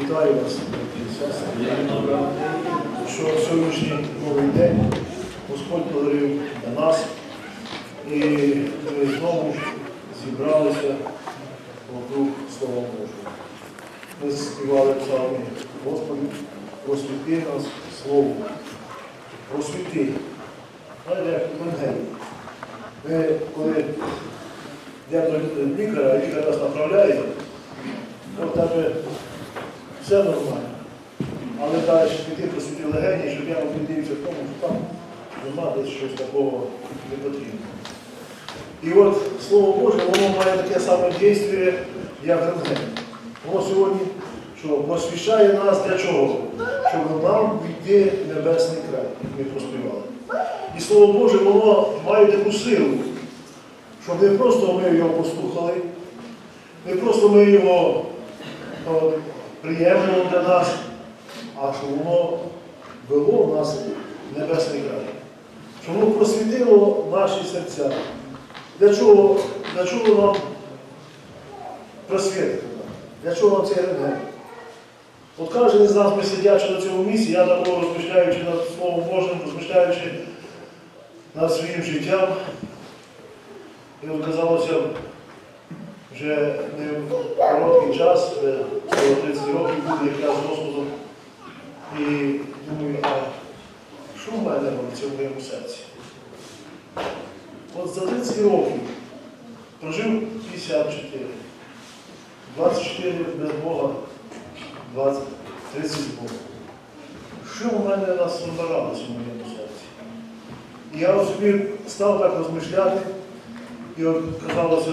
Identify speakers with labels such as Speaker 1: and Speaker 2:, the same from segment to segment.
Speaker 1: Вітаю вас. Що сьогоднішній новий день Господь подарив для нас. І ми знову зібралися вокруг Слова Божого. Ми співали псалми Господи, просвіти нас Слово. Просвіти. Знаєте, як. Ми коли йдемо до лікаря, лікар нас направляє, то тебе все нормально. Але далі піти просвіти легені, щоб я опридився в тому, що там нема десь щось такого не потрібно. І от Слово Боже, воно має таке саме дійство, як рентген. Воно сьогодні що просвіщає нас для чого? Щоб нам війти небесний край, як ми проспівали. І Слово Боже, воно має таку силу, щоб не просто ми його послухали, не просто ми його о, приємно для нас, а щоб воно нас в небесний край. Щоб воно просвітило наші серця. Для чого, для чого нам просвітити? Для чого нам цей рентген? От кожен із нас, ми сидячи на цьому місці, я такого розмишляючи над Словом Божим, розмишляючи над своїм життям, і казалося вже не в короткий час, вже 30 років буде якраз з Господом. І думаю, а що в мене в моєму серці? От за 30 років прожив 54, 24 без Бога, 20, 30 з Богом. Що в мене нас розбиралося в моєму серці? І я от став так розмишляти, і казалося,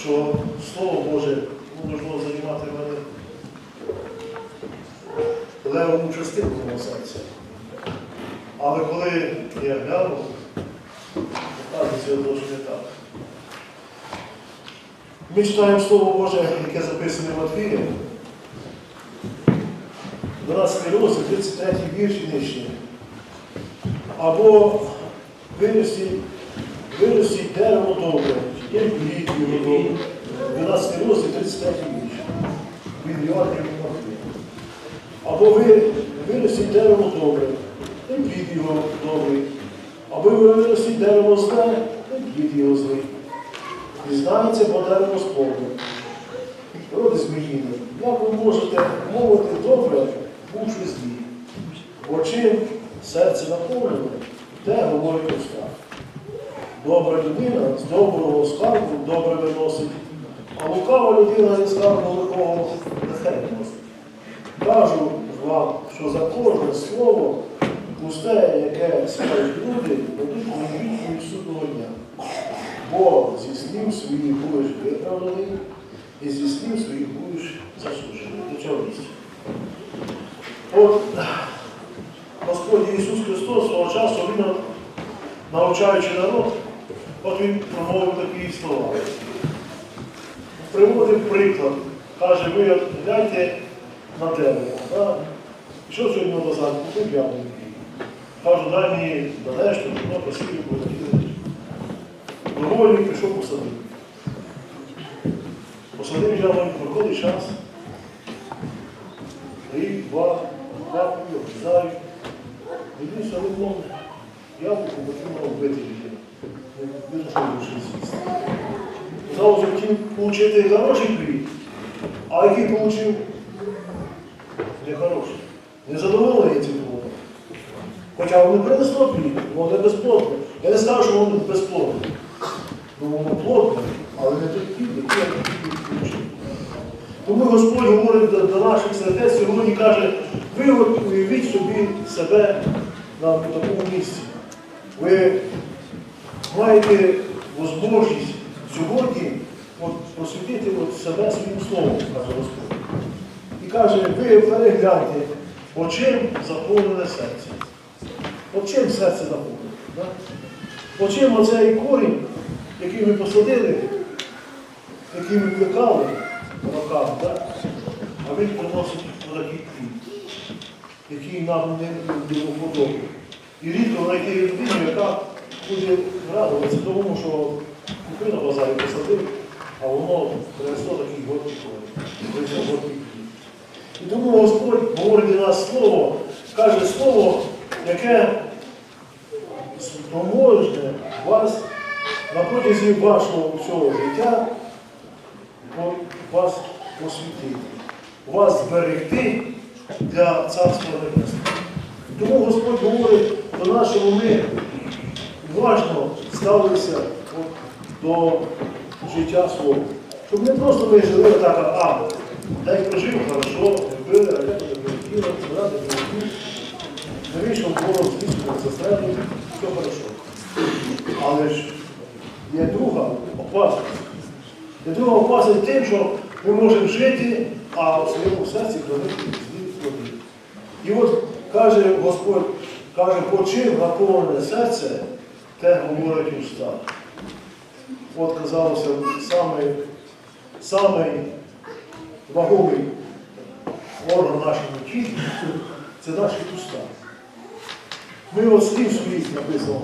Speaker 1: що Слово Боже ну, можливо займати мене левому частину мого серця. Але коли я глянув, оказується, зовсім не так. Ми читаємо Слово Боже, яке записане в Матвії, 12 розділ, 33 вірш і нижче. Або вирості, вирості дерево добре, є плід його добре. 12 розділ, 33 вірш. Від Йоанна Матвія. Або ви виростіть дерево добре, і плід його добрий. Або ви виростіть дерево зле, і плід його злий. І знається по дерево сповне. Роди зміїни, як ви можете мовити добре, бувши злі? Бо чим серце наповнене, те говорить. Добра людина з доброго скарбу добре виносить, а лукава людина зі скарбу лихого нехай носить. Кажу вам, що за кожне слово пусте, яке скажуть люди, дадуть відповідь судного дня. Бо зі слів своїх будеш виправданий, і зі слів своїх будеш засуджений. До цього місця. От Господь Ісус Христос свого часу, Він навчаючи народ, от Він промовив такі слова. Приводив приклад, каже, ви от гляньте на дерево. Да? Що сьогодні на базар? Купив яблуки. Кажу, дай мені належно, воно посилю, посилю. Доволі пішов посадив. Посадив яблук, проходить час. Рік, два, два, обрізаю. Дивлюся, воно яблуко потрібно вбити з'їсти. Знову хотів отримати хороший плід, а який отримав? Нехороший. Не Незадоволений цим плодом. Хоча воно принесло плід, воно не безплодне. Я не скажу, що воно безплодне. Ну воно плодне, але не плід, який я отримати. Тому Господь говорить до, до наших сердець сьогодні каже, ви уявіть собі себе на такому місці. Ви маєте можливість сьогодні от, просвітити от себе своїм словом, каже Господь. І каже, ви перегляньте, по чим заповнене серце. От чим серце заповнене? Да? По чим оцей корінь, який ми посадили, який ми плекали роками, да? а він приносить отакий плід, який нам не його подобає. І рідко знайти людину, яка буде радуватися тому, що купив на базарі посадив, а воно принесло такий горький плід. І тому Господь говорить до нас слово, каже слово, яке допоможе вас на протязі вашого всього життя вас освітити, вас зберегти для Царства Небесного. Тому Господь говорить до нас, щоб ми уважно ставилися до життя свого. Щоб не просто ми жили так, а дай прожив хорошо, не били, а я не зради, не вийшов ворог, звісно, застрелив, все хорошо. Але ж є друга опасність. Є друга опасність тим, що ми можемо жити, а в своєму серці хранити злі плоди. І от каже Господь, каже, по чим наповнене серце, те говорить уста. От казалося, самий, самий вагомий орган нашого тілі це наші уста. Ми от слів своїх написано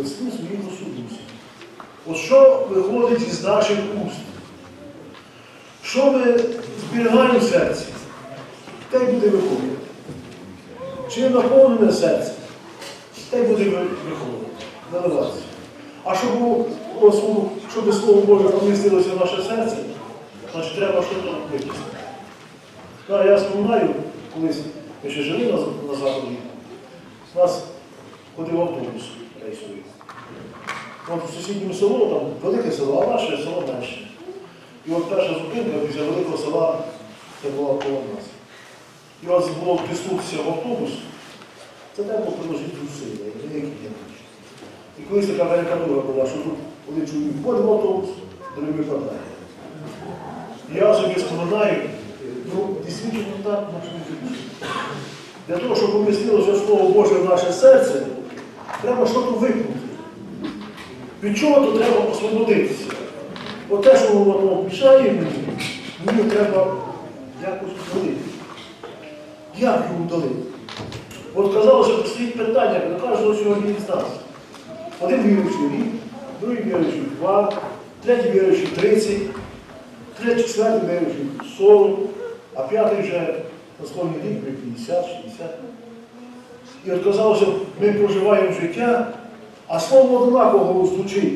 Speaker 1: от слів своїх осудимося. От що виходить із наших уст? Що ми зберігаємо в серці? Те буде виходити. Чим наповнене серце, те й буде ви- виходити, наливатися. А щоб, щоб Слово Боже помістилося в наше серце, значить треба щось випустити. Да, я споминаю, колись ми ще жили на, на заході, у нас ходив автобус рейсовий. От в сусідньому село, там велике село, а наше село менше. І от перша зупинка після великого села це була коло нас. І от було втиснутися в автобус, це треба було приложити зусилля, деякі є. І колись така карикатура була, що тут один чоловік входив в автобус, другий випадає. Я собі споминаю, ну, дійсно так, життя. Для того, щоб помістилося Слово Боже в наше серце, треба щось викнути. Від чого то треба освободитися? От те, що воно мішає мені, мені треба якось удалити. Як його удалити? От казалося, що стоїть питання до кожного сьогодні нас. Один віруючий рік, другий віруючий два, третій віруючий 30, третій, четвертий віруючий 40, а п'ятий вже на склоні рік 50, 60. І от казалося, ми проживаємо життя, а слово однаково звучить,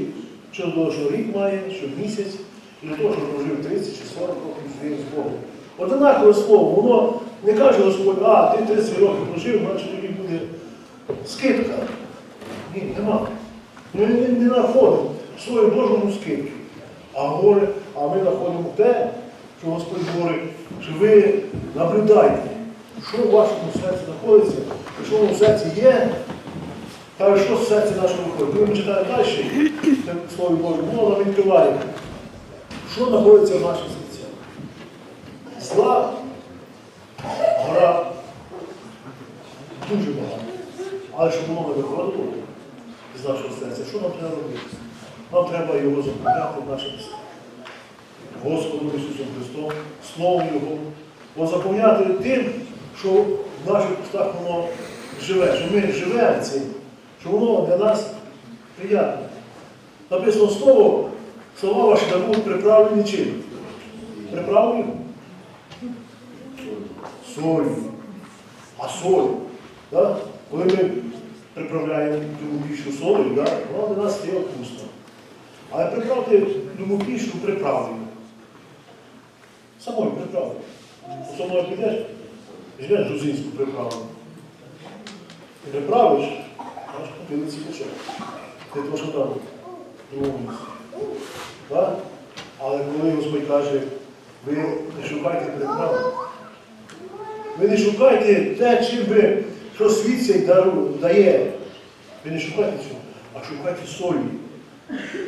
Speaker 1: що того, що рік має, що місяць, і до того, що прожив 30 чи 40 років з Богом. Однакове слово, воно не каже Господь, а ти 30 років прожив, значить тобі буде скидка. Ні, нема. Ми не, не знаходимо в своєму Божому скидки. А, а ми знаходимо те, що Господь говорить, що ви наблюдайте, що в вашому серці знаходиться, що в серці є, та що з серця нашого виходить. Ми читаємо далі, Слово Боже, воно відкриває, що знаходиться в наших серцях. Зла дуже багато. Але щоб воно не виходило з нашого серця, що нам треба робити? Нам треба його заповняти в нашому серці. Господом Ісусом Христом, Словом Його, бо заповняти тим, що в наших устах воно живе, що ми живемо цим, що воно для нас приємне. Написано слово, слова ваші да будуть приправлені чим? Приправлені? Солью. А соль, да? коли ми приправляємо пішу солью, да? вона для нас стає вкусно. Але приправте любу пішу приправлю. Самою приправлю. Со мною підеш, візьмеш грузинську приправу. І приправиш, аж попилиці пече. Ти що там. Так? Але коли Господь каже, ви не шукайте приправи. Ви не шукайте те, чим ви, що світ цей дає. Ви не шукайте цього, а шукайте солі.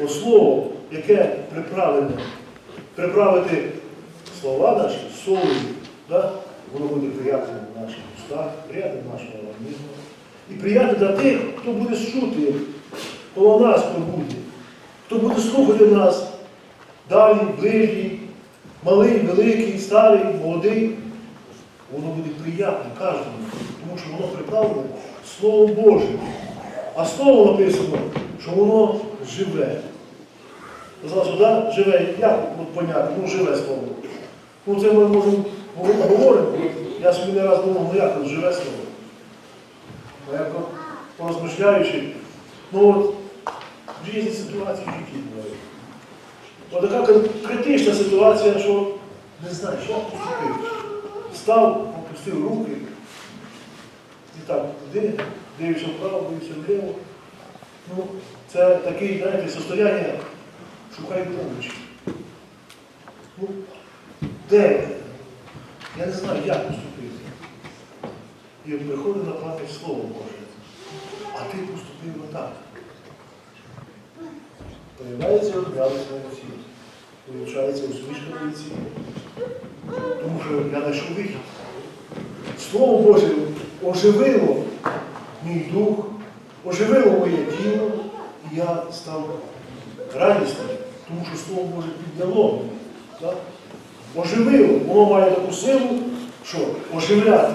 Speaker 1: О слово, яке приправлене. Приправити слова наші солі, да? воно буде приятним в наших устах, приятним в нашому організму. І приятним для тих, хто буде чути, коло нас хто буде, хто буде слухати нас, далі, ближній, малий, великий, старий, молодий. Воно буде приємне кожному, тому що воно приправлене Словом Божим. А слово написано, що воно живе. Казалось, да? живе, як поняти? Ну, живе слово. Ну це ми можемо говоримо. Я собі не раз думав, ну як живе слово. А я порозмишляючи, ну от в різні ситуації в житті бувають. От така критична ситуація, що не знаєш, як поступити. Став, опустив руки. І так, туди, дивишся вправо, дивишся вліво. Ну, це таке, знаєте, состояння шукай помочі. Ну, де? Я не знаю, як поступити. І от приходить на пам'ять Слово Боже. А ти поступив отак. Появляється радість на лиці. Вилучається усмішка лиці. Тому що я знайшов вихід. Слово Боже оживило мій дух, оживило моє тіло, і я став радісним, тому що Слово Боже підняло мене. Так? Оживило, воно має таку силу, що оживляти.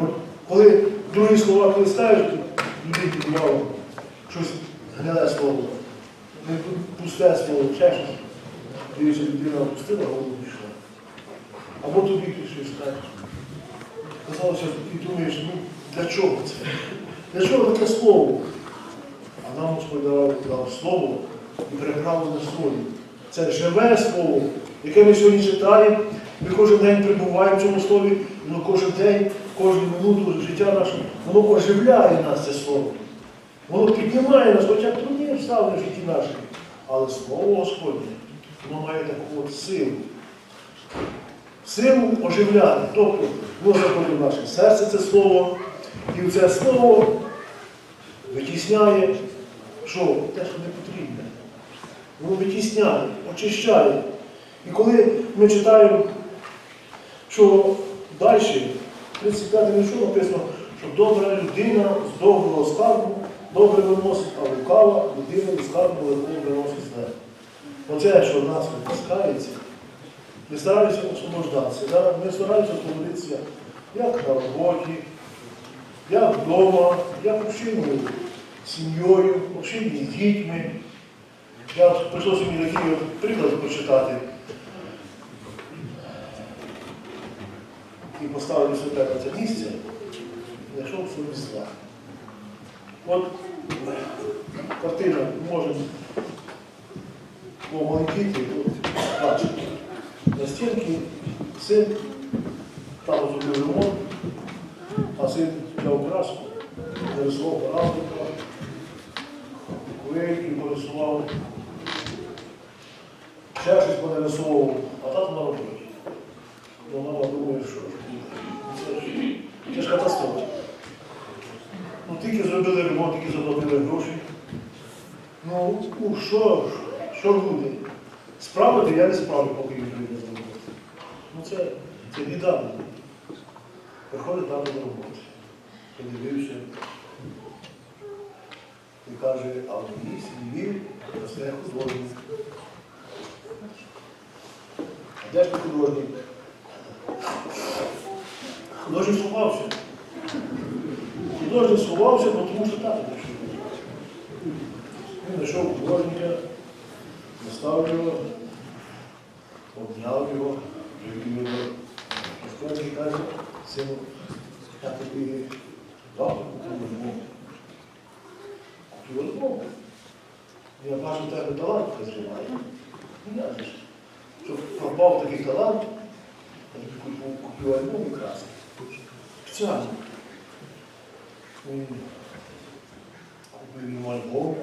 Speaker 1: От, коли другі слова коли ставиш, людині бувало щось гниле слово, не пусте слово, ще. Дивіться, людина опустила, голову пішла. Або тобі щось скаже. Казалося, і думаєш, ну для чого це? Для чого таке слово? А нам Господь дав, слово і переправили на слові. Це живе слово, яке ми сьогодні читаємо. Ми кожен день перебуваємо в цьому слові, воно кожен день, кожну минуту життя наше, воно оживляє нас це слово. Воно піднімає нас, хоча трудні обставини в житті наших. Але слово Господнє, воно має таку от силу. Силу оживляти. Тобто воно заходить в наше серце це слово, і це слово витісняє, що те, що не потрібне. Воно витісняє, очищає. І коли ми читаємо, що далі, 35 віршу написано, що добра людина з доброго скарбу добре виносить, а лукава людина з скарбу легко виносить зле. Оце, що в нас випускається, ми стараємося освобождатися. Да? Ми стараємося освободитися як на роботі, як вдома, як общиною сім'єю, общині з дітьми. Я прийшов сьогодні такий приклад прочитати. І поставив себе на це місце, знайшов собі зла. От картина може маленькій, от бачите, на стінці син там зробив ремонт, а син взяв краску, нарисував галстука, хвильки порисував, ще щось понарисував, а тато на роботі. Ну, думає, що це ж, це катастрофа. Ну, тільки зробили ремонт, тільки заплатили гроші. Ну, ну що ж, що буде? Справити я не справлю, поки він прийде з роботи. Ну це, це біда. Приходить тато на роботу. Подивився. І каже, а в моїй сім'ї росте художник. А де ж ти художник? Художник сховався. Художник сховався, тому що тато прийшов. Він знайшов художника, настав його, обняв його, привів його. Художник каже, сину, я тобі дав купив альбом. Купив альбом. Я бачу, в тебе талант розриває. Ну, я ж, щоб пропав такий талант, я тобі купив, купив альбом і красний. Спеціально. Він купив йому альбом,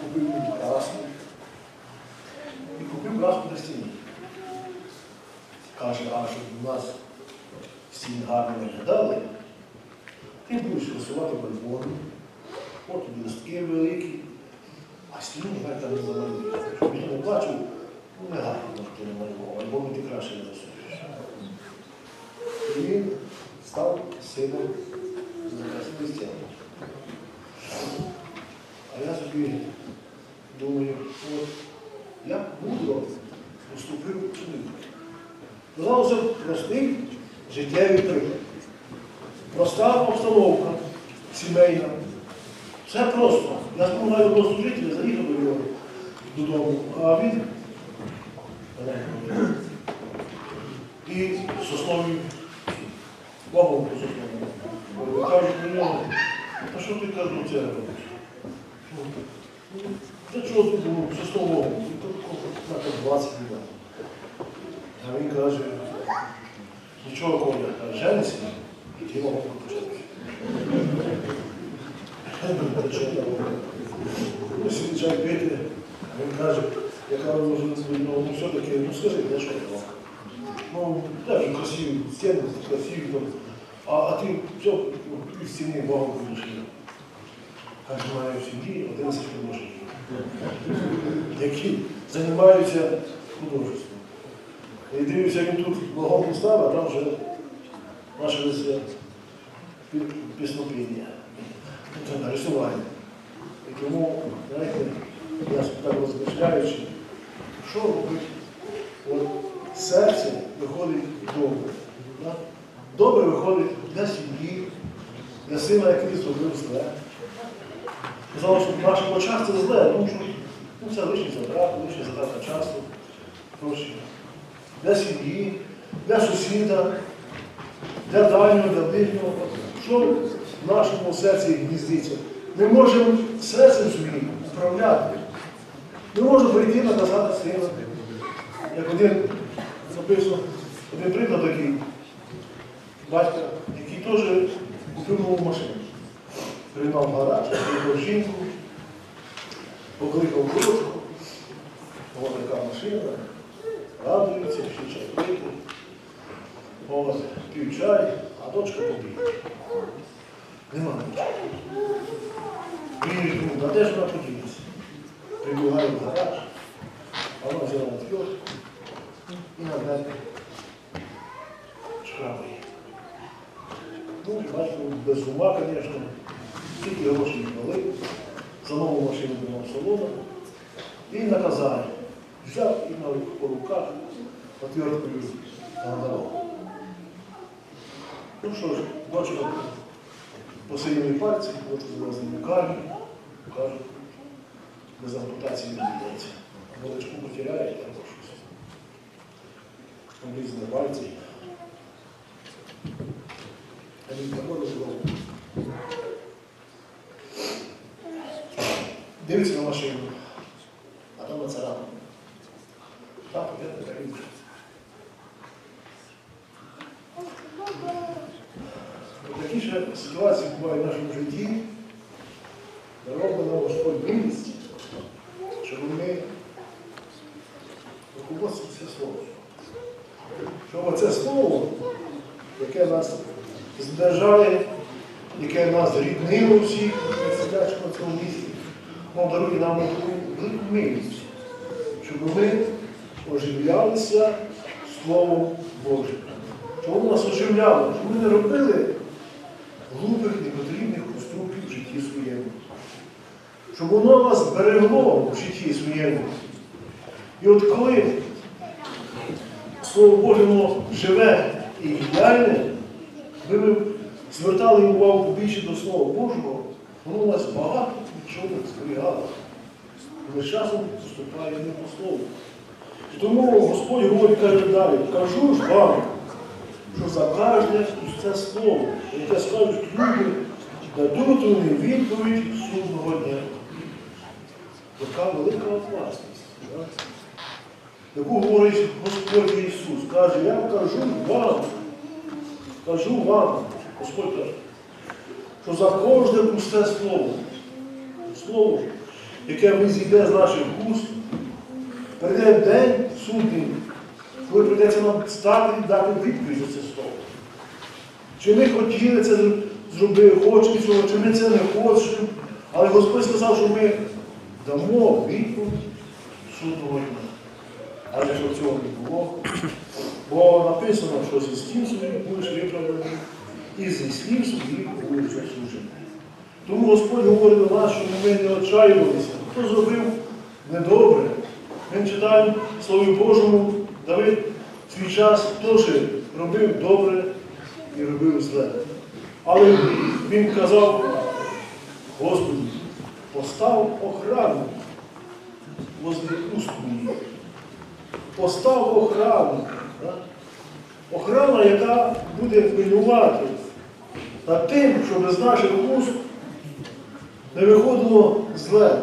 Speaker 1: купив йому краску і купив краску на стіні. Каже, а щоб у нас стіни гарно виглядали, ти будеш рисувати в альбомі, от тобі листки великі, а стіни нехай там не замалюють. Щоб ніхто не бачив, ну не гарно, ти не малював, альбомі ти краще не засуєш. І він став сином християн. А я собі думаю, от як мудро поступив чоловік. Здавалося, простий життєвий приклад. Проста обстановка сімейна. Все просто. Я допомагаю одного служителя, заїхав до нього додому, а він соснові вагон по сосновому. Кажуть що ти кажу, це робиш? Ну, чого тут було сосновому? Тут 20 людей. А він каже, нічого каже, жениться, і ті вагон початися. Ми сидить чай пити, а він каже, я кажу, може, ну, ну все-таки, ну скажи, де що я? Ну, же красиві стіни, красиві там. А, а ти все, пів стіни вагон вирішив. Каже, маю в сім'ї 11 художників, які займаються художеством. І дивлюся, він тут вагон а там вже почалися піснопіння, це нарисування. І тому, знаєте, я так розмишляючи, що робить от, серце виходить добре. да? Добре виходить для сім'ї, для сина, який зробив зле. Казали, що в наших це зле, тому що ну, це лишні затрати, лишні затрата часу, гроші. Для сім'ї, для сусіда, для дальнього, для ближнього. Що в нашому серці гніздиться? Ми можемо серцем своїм управляти. Ми можемо прийти наказати сина. Як один написано, один приклад такий, батька, який теж купив машину. Приймав гараж, приїхав жінку, покликав дочку, ось така машина, радується, всі пити. От, пів чай, а дочка побіг. Нема нічого. А де ж вона поділася? Прибігаю в гараж, а вона взяла отвертку і на мене шкрабає. Ну, батько без ума, звісно, тільки гроші не дали, за нову машину думав салона. І наказав. Взяв і на по руках отверткою нагадав. Ну що ж, дочка посилили пальці, от завезли в лікарню, кажуть, без ампутації не здається. Молочку потеряє, або щось. Облізли пальці. А він приходить знову. Дивиться на машину, а там нацарапано. Так, я так і Такі ж ситуації бувають в нашому житті, робимо Господь милість, щоб ми руководствувалися словом. Щоб оце слово, яке нас здержає, яке нас ріднило всіх, сидячи на цьому місці, воно дарує нам таку велику милість, щоб ми оживлялися Словом Божим. Щоб воно нас оживляло, щоб ми не робили глупих, непотрібних поступків в житті своєму. Щоб воно нас берегло в житті своєму. І от коли Слово Боже воно живе і діяльне, ми звертали увагу більше до Слова Божого, воно у нас багато чого зберігало. Але з часом поступає не по слову. І тому Господь говорить каже далі, кажу ж вам, що за кожне це слово, яке скажуть люди, дадуть вони відповідь судного дня. Яка велика опасність. так? Яку говорить Господь Ісус. Каже, я кажу вам, кажу вам, Господь каже, що за кожне пусте слово, слово, яке визійде з наших уст, прийде день судний, коли прийдеться нам стати і дати відповідь за це слово. Чи ми хотіли це зробити, хочемо цього, чи ми це не хочемо. Але Господь сказав, що ми дамо відповідь судного дня. Але що цього не було. Бо написано, що зі стін своїх будеш виправданий, і слів своїх будеш засуджений. Тому Господь говорить до нас, щоб ми не отчаювалися. Хто зробив недобре? Ми читаємо в Слові Божому, Давид свій час теж робив добре і робив зле. Але він казав, Господи, постав охрану возле моїх. Постав охрану. да? охрана, яка буде пильнувати над тим, щоб з наших уст не виходило зле.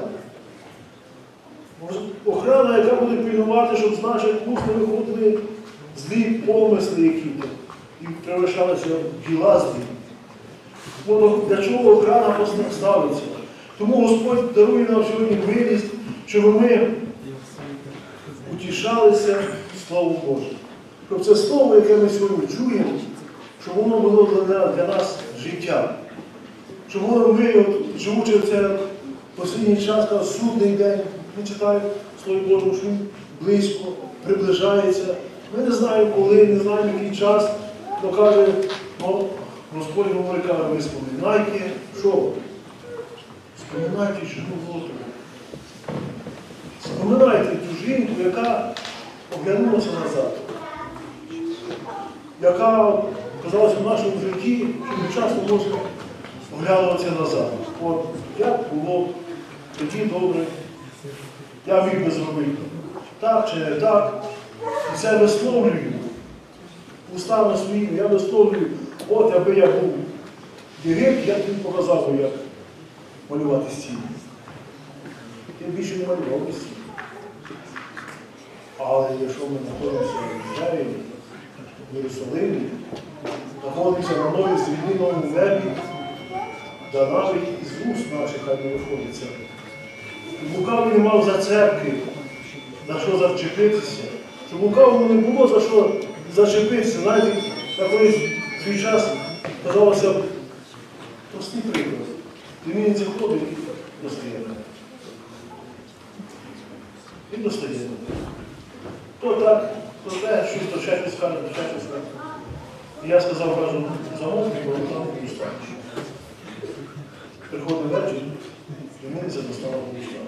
Speaker 1: Охрана, яка буде пильнувати, щоб з наших уст не виходили злі помисли, які і превишалися діла злі. Для чого охрана ставиться? Тому Господь дарує нам сьогодні милість, щоб ми утішалися Словом Божим. Щоб це слово, яке ми сьогодні чуємо, щоб воно було для, для нас життя. Воно ми, от, живучи це останній час, кажуть, судний день, ми читаємо Слово Боже, що він близько, приближається. Ми не знаємо коли, не знаємо який час, але каже, ну, Господь говорить, каже, ви споминайте, що? Споминайте жінку Лоту. Споминайте ту жінку, яка оглянулася назад, яка оказалася в нашому житті, що часто можемо оглядуватися назад. От як було тоді добре, я міг би зробити так чи не так. І це висловлюю устами своїми, я висловлюю, от аби я був Єгипт, я тобі показав як малювати стіни. Я більше не малював стіни. Але якщо ми знаходимося в Єрусалимі, знаходимося на новій землі, новому небі, да навіть із вуст наших хай не виходиться. Лукавий не мав зацепки, за що зачепитися. Щоб лукавому не було за що зачепитися. Знаєте, я колись свій час казалося, простий приклад. Він заходить і достає мене. І достає мене. То так, то те, щось, то ще щось каже, то ще щось. Я сказав, кажу, замовкни, бо там не станеш. Приходить вечір, і мені це достало уста.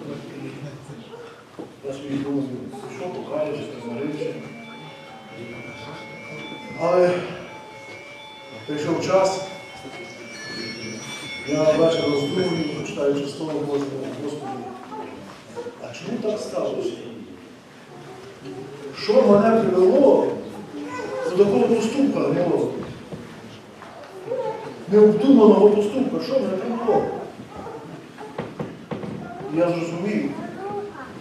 Speaker 1: Я собі думаю, що покаявся, примирився. Але прийшов час, я ввечері роздумую, читаючи слово Божого, Господи, а чому так сталося? Що мене привело такого поступка мого? Необдуманого поступка, що мене привело? Я зрозумів,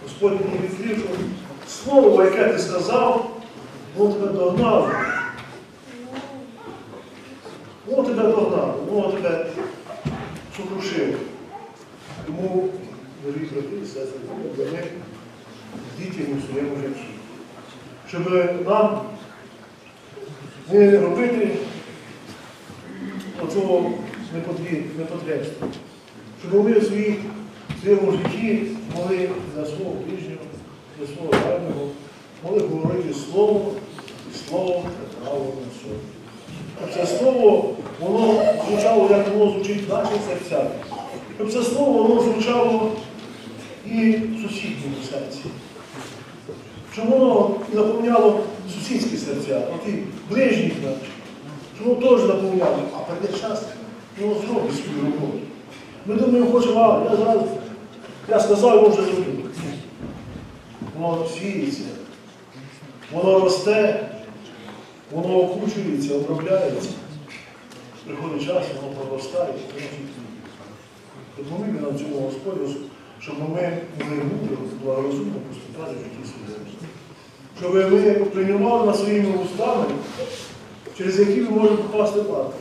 Speaker 1: Господь мені відкрив, слово, яке ти сказав, воно тебе догнало. Воно тебе догнало, воно тебе сокрушило. Тому, дорогі брати і сестри, для них дітям у своєму житті. Щоб нам не робити оцього непотребства. Щоб ми в своєму житті могли за свого ближнього, за свого дальнього, могли говорити слово і слово правильно слово. Щоб це слово, воно звучало, як воно звучить в наших серцях. Щоб це слово, воно звучало і в сусідньому серці. Щоб воно наповняло сусідські серця, а ті ближніх. Щоб воно теж наповняло. А прийде час, воно зробить свою роботу. Ми думаємо, хочемо, а я зараз, я сказав, його вже зробив. Воно сіється, воно росте, воно окучується, обробляється. Приходить час, воно проростає, воно нам цьому Господу, щоб ми могли мудро, благорозумно поступати в своєму. Щоб ми приймали на своїми устами, через які ми можемо попасти в ад.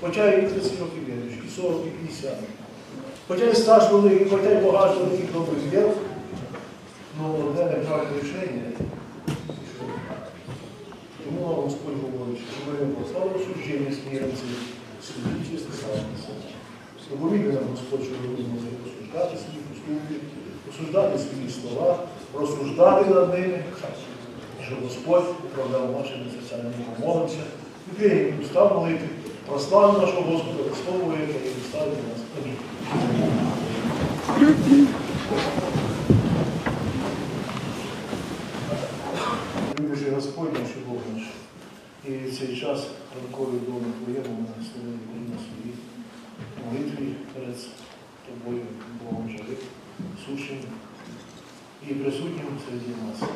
Speaker 1: Хоча і 30 років віриш, і 40, і 50. Хоча і стаж великий, хоча і багато великих добрих діл, але одне неправильне рішення. Тому нам Господь говорить, що ми не послали осудження сміянці, судіть і стисалися. Допоміг нам Господь, що ми будемо осуждати свої поступки, осуждати свої слова, розсуждати над ними, щоб Господь управляв нашими серцями. Ми помолимося, відкриємо уста молити, прославимо нашого Господа, яке і доставить нас. Амінь. Господь наш Бог наш. І цей час ранковий дому Твоєму ми словили коліна свої в молитві перед Тобою, Богом живих, сушим. І присутнім серед нас.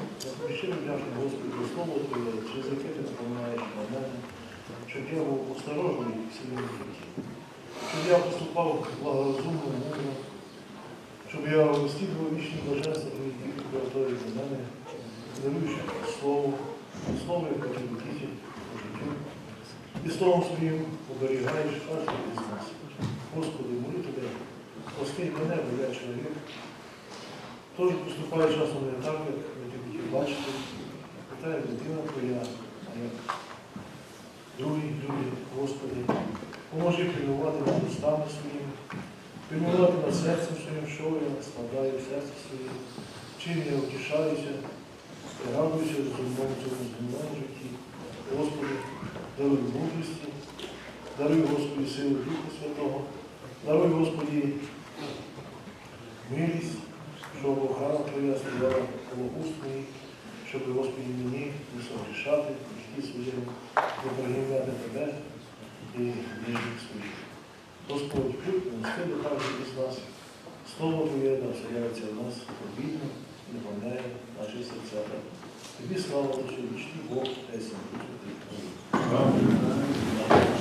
Speaker 1: Щиро вдячний Господу слово Твоє, через яке ти напоминаєш на мене, щоб я був осторожний в своєму житті, щоб я поступав благорозумно, мудро, щоб я розслідував вічні блаженства Твої діти, приготові до мене, даруючи слово, слово, яке ти діти по життю, і словом своїм оберігаєш аж із нас. Господи, молю тебе, прости мене, бо я чоловік, теж поступає часом не так, як ті хотів бачити. Та як дитина твоя, а як другі люди, Господи, поможи пильнувати над устами своїми, пильнувати над серцем своїм, що я складаю серце своє, чим я втішаюся, і радуюся в земному цьому земному житті. Господи, даруй мудрості, даруй Господи силу Духа Святого, даруй Господи милість, щоб Твоя стояла коло уст моїх, щоб, Господи, мені не согрішати, своєму, не прогиняти Тебе і ближніх своїх. Господь, милостивий до кожного із нас. Слово Твоє да вселяється в нас обідно, і наповняє наші серця. Тобі слава Богу, вічний Бог, Есен, Дух Святий. Амінь.